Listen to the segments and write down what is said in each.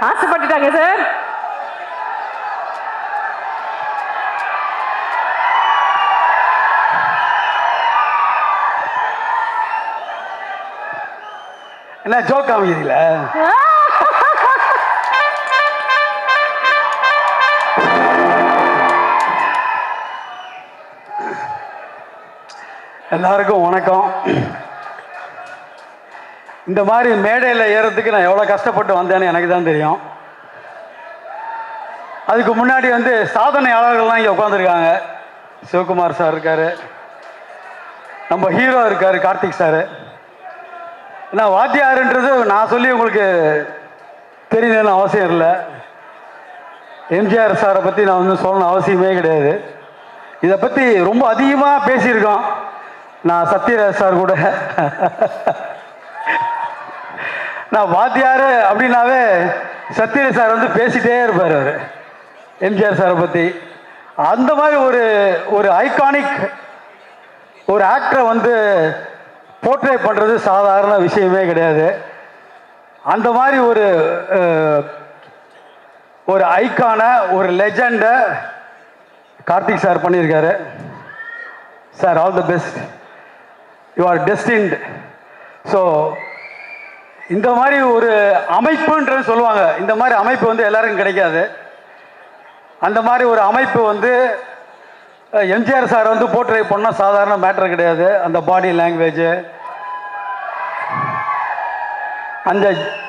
ஆசைப்பட்டுட்டாங்க sir என்ன joke காமிக்கிறீங்கள? எல்லாருக்கும் வணக்கம். இந்த மாதிரி மேடையில் ஏறதுக்கு நான் எவ்வளோ கஷ்டப்பட்டு வந்தேன்னு எனக்கு தான் தெரியும். அதுக்கு முன்னாடி வந்து சாதனையாளர்கள்லாம் இங்கே உட்காந்துருக்காங்க சிவகுமார் சார் இருக்கார். நம்ம ஹீரோ இருக்கார் கார்த்திக் சார். ஏன்னா வாத்தியாருன்றது நான் சொல்லி உங்களுக்கு தெரியணும்னு அவசியம் இல்லை. எம்ஜிஆர் சாரை பற்றி நான் வந்து சொல்லணும் அவசியமே கிடையாது. இதை பற்றி ரொம்ப அதிகமாக பேசியிருக்கோம். நான் சத்யராஜ் சார் கூட. நான் வாத்தியார் அப்படின்னாவே சத்யராஜ் சார் வந்து பேசிட்டே இருப்பார் அவர். எம்ஜிஆர் சாரை பற்றி அந்த மாதிரி ஒரு ஒரு ஐகானிக் ஒரு ஆக்டரை வந்து போர்ட்ரே பண்ணுறது சாதாரண விஷயமே கிடையாது. அந்த மாதிரி ஒரு ஒரு ஐக்கான ஒரு லெஜண்டை கார்த்திக் சார் பண்ணியிருக்காரு. Sir all the best you are destined so இந்த மாதிரி ஒரு அமைப்புன்றது சொல்லுவாங்க. இந்த மாதிரி அமைப்பு வந்து எல்லாருக்கும் கிடைக்காது. அந்த மாதிரி ஒரு அமைப்பு வந்து எம்ஜிஆர் சார் வந்து போர்ட்ரை பண்ணால் சாதாரண மேட்ரு கிடையாது. அந்த பாடி லாங்குவேஜு அந்த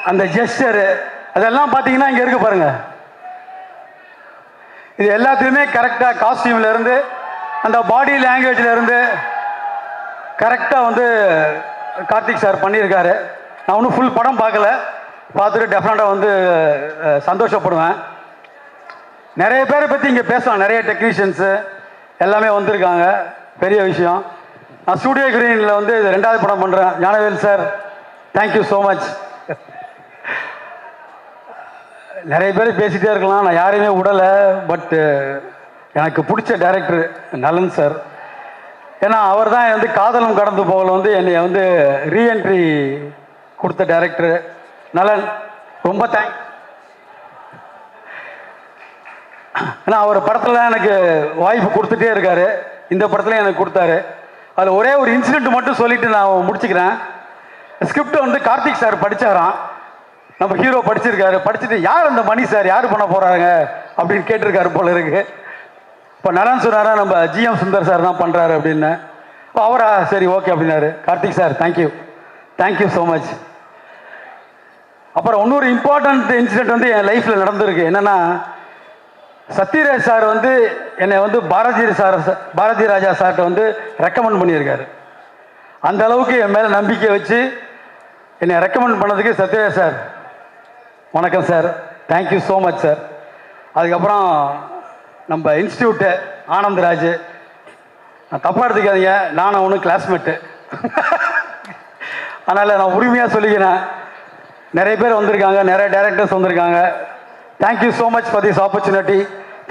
அந்த ஜெஸ்டரு அதெல்லாம் பார்த்தீங்கன்னா இங்கே இருக்கு பாருங்க. இது எல்லாத்துலேயுமே கரெக்டாக காஸ்டியூம்லேருந்து அந்த பாடி லாங்குவேஜ்லேருந்து கரெக்டாக வந்து கார்த்திக் சார் பண்ணியிருக்காரு. நான் ஒன்றும் ஃபுல் படம் பார்க்கல. பார்த்துட்டு டெஃபினட்டாக வந்து சந்தோஷப்படுவேன். நிறைய பேரை பற்றி இங்கே பேசலாம். நிறைய டெக்னீஷியன்ஸு எல்லாமே வந்திருக்காங்க. பெரிய விஷயம். நான் ஸ்டூடியோ கிரீனில் வந்து இது ரெண்டாவது படம் பண்ணுறேன் Gnanavel sir thank you so much நிறைய பேர் பேசிகிட்டே இருக்கலாம். நான் யாரையுமே விடலை. பட்டு எனக்கு பிடிச்ச டைரக்டர் நலன் சார் ஏன்னா அவர் தான் வந்து காதலும் கடந்து போகல வந்து என்னை வந்து ரீஎன்ட்ரி கொடுத்த டைரக்டர் நலன் ரொம்ப தேங்க் ஏன்னா அவர் படத்தில் எனக்கு வாய்ப்பு கொடுத்துட்டே இருக்காரு. இந்த படத்துல எனக்கு கொடுத்தாரு. அதில் ஒரே ஒரு இன்சிடென்ட் மட்டும் சொல்லிட்டு நான் முடிச்சுக்கிறேன். ஸ்கிரிப்ட் வந்து கார்த்திக் சார் படித்தாராம் நம்ம ஹீரோ படிச்சிருக்காரு. படிச்சுட்டு யார் அந்த மணி சார் யார் பண்ண போகிறாங்க அப்படின்னு கேட்டிருக்காரு போல இருக்கு. இப்போ நலன் சொன்னாரா? நம்ம ஜிஎம் சுந்தர் சார் தான் பண்ணுறாரு அப்படின்னு. அவரா சரி ஓகே அப்படின்னாரு. Karthik sir thank you thank you so much அப்புறம் இன்னொரு இம்பார்ட்டன்ட் இன்சிடென்ட் வந்து என் லைஃப்பில் நடந்திருக்கு. என்னன்னா சத்யராஜ் சார் வந்து என்னை வந்து பாரதி சார் பாரதி ராஜா சார்கிட்ட வந்து ரெக்கமெண்ட் பண்ணியிருக்காரு. அந்த அளவுக்கு என் மேலே நம்பிக்கை வச்சு என்னை ரெக்கமெண்ட் பண்ணதுக்கு சத்யராஜ் சார் வணக்கம் sir. Thank you so much sir அதுக்கப்புறம் நம்ம இன்ஸ்டியூட்டு ஆனந்தராஜ். நான் தப்பாக எடுத்துக்காதீங்க. நானும் ஒன்று கிளாஸ்மேட்டு அதனால் நான் உரிமையாக சொல்லிக்கிறேன். நிறைய பேர் வந்திருக்காங்க நிறைய டைரக்டர்ஸ் வந்திருக்காங்க. Thank you so much for this opportunity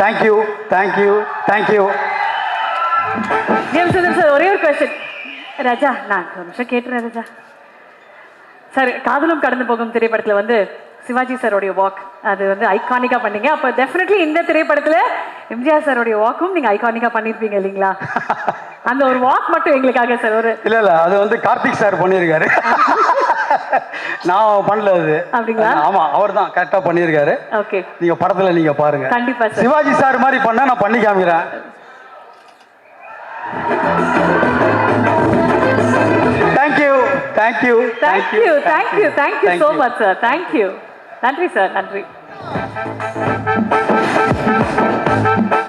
thank you thank you thank you Sundar sir ஒரே ஒரு கொஸ்டின் ராஜா நான் ஒரு நிமிஷம் கேட்டுறேன் ராஜா. சார் காதலும் கடந்து போகும் திரைப்படத்துல வந்து சிவாஜி சாரோடைய வாக் அது வந்து ஐகானிக்கா பண்ணீங்க. அப்போ டெஃபினெட்லி இந்த திரைப்படத்துல எம்ஜிஆர் சாரோடைய வாக்கும் நீங்க ஐகானிக்கா பண்ணிருப்பீங்க இல்லைங்களா? அந்த ஒரு வாக் மட்டும் எங்களுக்காக சார் ஒரு இல்லை இல்லை அது வந்து கார்த்திக் சார் பண்ணியிருக்காரு நான் பண்ணல அது. அப்படிங்களா? ஆமாம் அவர் தான் கரெக்டாக பண்ணியிருக்காரு. ஓகே நீங்கள் படத்தில் நீங்கள் பாருங்க. கண்டிப்பா சிவாஜி சார் மாதிரி பண்ணா நான் பண்ணி காமிக்கிறேன். Thank you thank you thank you thank you thank you so much sir thank you நன்றி சார் நன்றி